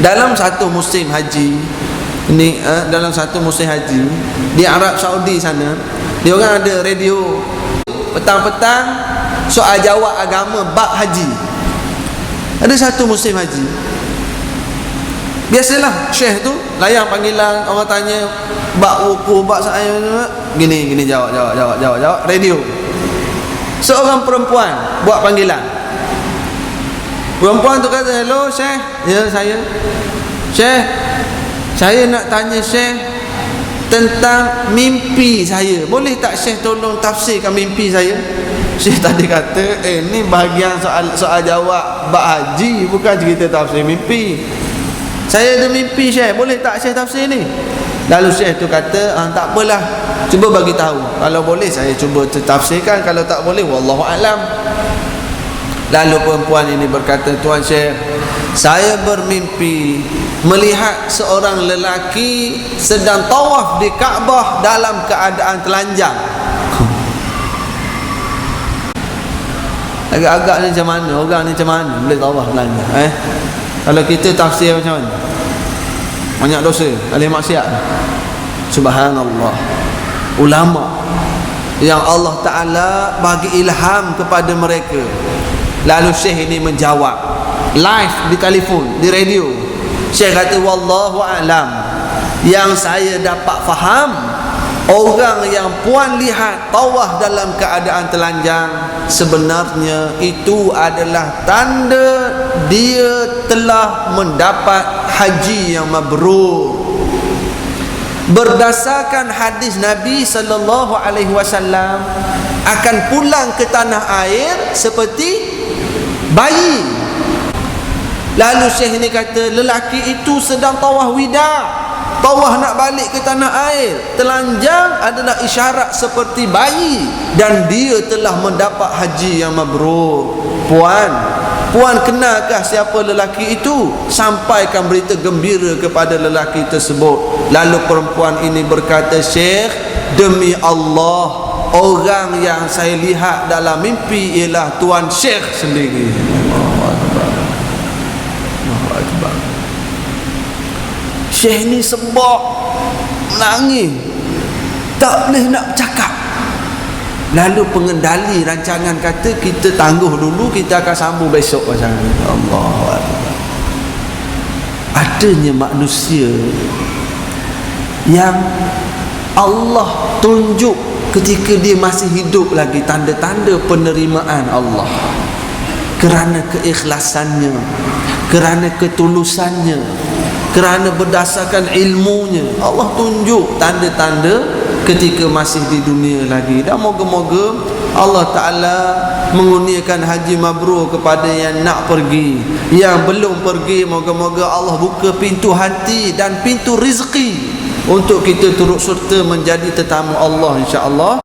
dalam satu musim haji ni uh, dalam satu musim haji di Arab Saudi sana dia orang ada radio. Petang-petang soal jawab agama bab haji. Ada satu musim haji. Biasalah syekh tu layan panggilan orang tanya bab wuku bab saya gini gini jawab jawab jawab jawab jawab radio. Seorang perempuan buat panggilan perempuan tu kata hello syekh. Ya saya. Syekh saya nak tanya syekh tentang mimpi saya. Boleh tak syekh tolong tafsirkan mimpi saya? Syekh tadi kata eh ni bahagian soal soal jawab bab haji bukan cerita tafsir mimpi. Saya ada mimpi Syekh. Boleh tak Syekh tafsir ni? Lalu Syekh tu kata ah, tak apalah. Cuba bagi tahu. Kalau boleh saya cuba tafsirkan. Kalau tak boleh wallahu alam lalu perempuan ini berkata tuan Syekh saya bermimpi melihat seorang lelaki sedang tawaf di Kaabah dalam keadaan telanjang. Agak-agak ni macam mana? Orang ni macam mana boleh tawaf telanjang eh? Kalau kita tafsir macam mana? Banyak dosa alih maksiat. Subhanallah. Ulama yang Allah Ta'ala bagi ilham kepada mereka lalu syekh ini menjawab live di telefon di radio. Syekh kata wallahu alam. Yang saya dapat faham orang yang puan lihat tawah dalam keadaan telanjang sebenarnya itu adalah tanda dia telah mendapat haji yang mabrur. Berdasarkan hadis Nabi sallallahu alaihi wasallam akan pulang ke tanah air seperti bayi. Lalu syekh ini kata lelaki itu sedang tawah wida. Tawah nak balik ke tanah air. Telanjang adalah isyarat seperti bayi. Dan dia telah mendapat haji yang mabrur. Puan puan kenalkah siapa lelaki itu? Sampaikan berita gembira kepada lelaki tersebut. Lalu perempuan ini berkata syekh demi Allah orang yang saya lihat dalam mimpi ialah tuan syekh sendiri. Syekh ni sebab menangis. Tak boleh nak cakap lalu pengendali rancangan kata kita tangguh dulu kita akan sambung besok macam ni. Allah adanya manusia yang Allah tunjuk ketika dia masih hidup lagi tanda-tanda penerimaan Allah. Kerana keikhlasannya kerana ketulusannya kerana berdasarkan ilmunya Allah tunjuk tanda-tanda ketika masih di dunia lagi. Dan moga-moga Allah Ta'ala mengurniakan haji mabrur kepada yang nak pergi. Yang belum pergi moga-moga Allah buka pintu hati dan pintu rizki untuk kita turut serta menjadi tetamu Allah insya-Allah